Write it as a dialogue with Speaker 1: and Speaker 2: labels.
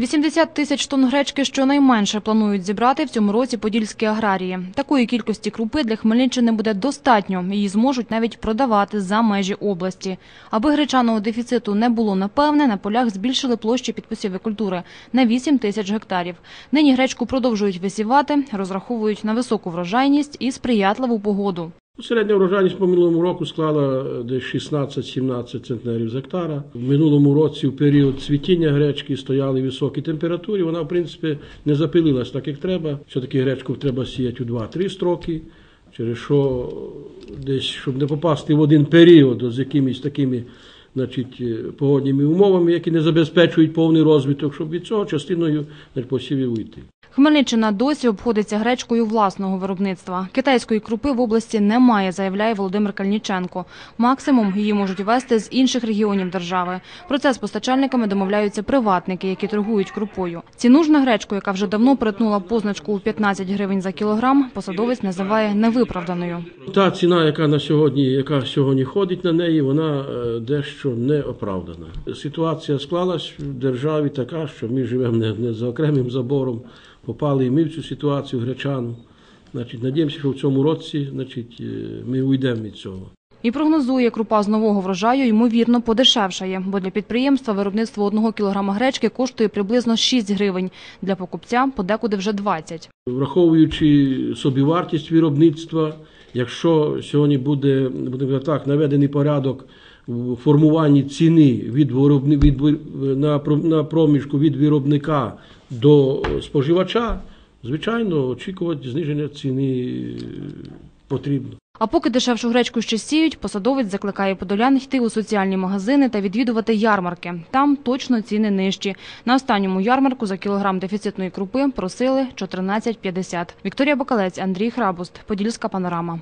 Speaker 1: 80 тисяч тонн гречки щонайменше планують зібрати в цьому році подільські аграрії. Такої кількості крупи для Хмельниччини буде достатньо. Її зможуть навіть продавати за межі області. Аби гречаного дефіциту не було напевне, на полях збільшили площі під посіви культури на 8 тисяч гектарів. Нині гречку продовжують висівати, розраховують на високу врожайність і сприятливу погоду.
Speaker 2: Середня врожайність по минулому року склала е, десь 16-17 центнерів з гектара. В минулому році, в період цвітіння гречки, стояли високі температури. Вона, в принципі, не запилилась так, як треба. Все-таки гречку треба сіяти у 2-3 строки. Через що десь, щоб не попасти в один період з якимись такими значить, е, погодніми умовами, які не забезпечують повний розвиток, щоб від цього частиною посівів вийти.
Speaker 1: Хмельниччина досі обходиться гречкою власного виробництва. Китайської крупи в області немає, заявляє Володимир Кальніченко. Максимум її можуть вести з інших регіонів держави. Про це з постачальниками домовляються приватники, які торгують крупою. Ціну ж на гречку, яка вже давно перетнула позначку у 15 гривень за кілограм, посадовець називає невиправданою.
Speaker 2: Та ціна, яка на сьогодні, яка сьогодні ходить на неї, вона е, дещо не оправдана. Ситуація склалась в державі така, що ми живемо не, не за окремим забором, попали і ми в цю ситуацію гречану. Значить, надіємося, що в цьому році значить, е, ми уйдемо від цього.
Speaker 1: І прогнозує, крупа з нового врожаю ймовірно подешевшає, бо для підприємства виробництво одного кілограма гречки коштує приблизно 6 гривень, для покупця подекуди вже 20.
Speaker 2: Враховуючи собівартість виробництва, якщо сьогодні буде будемо так наведений порядок формуванні ціни від виробни, від на, на проміжку від виробника до споживача, звичайно, очікувати зниження ціни е, потрібно.
Speaker 1: А поки дешевшу гречку ще сіють, посадовець закликає подолян йти у соціальні магазини та відвідувати ярмарки. Там точно ціни нижчі. На останньому ярмарку за кілограм дефіцитної крупи просили 14,50. Вікторія Бакалець, Андрій Храбуст, Подільська панорама.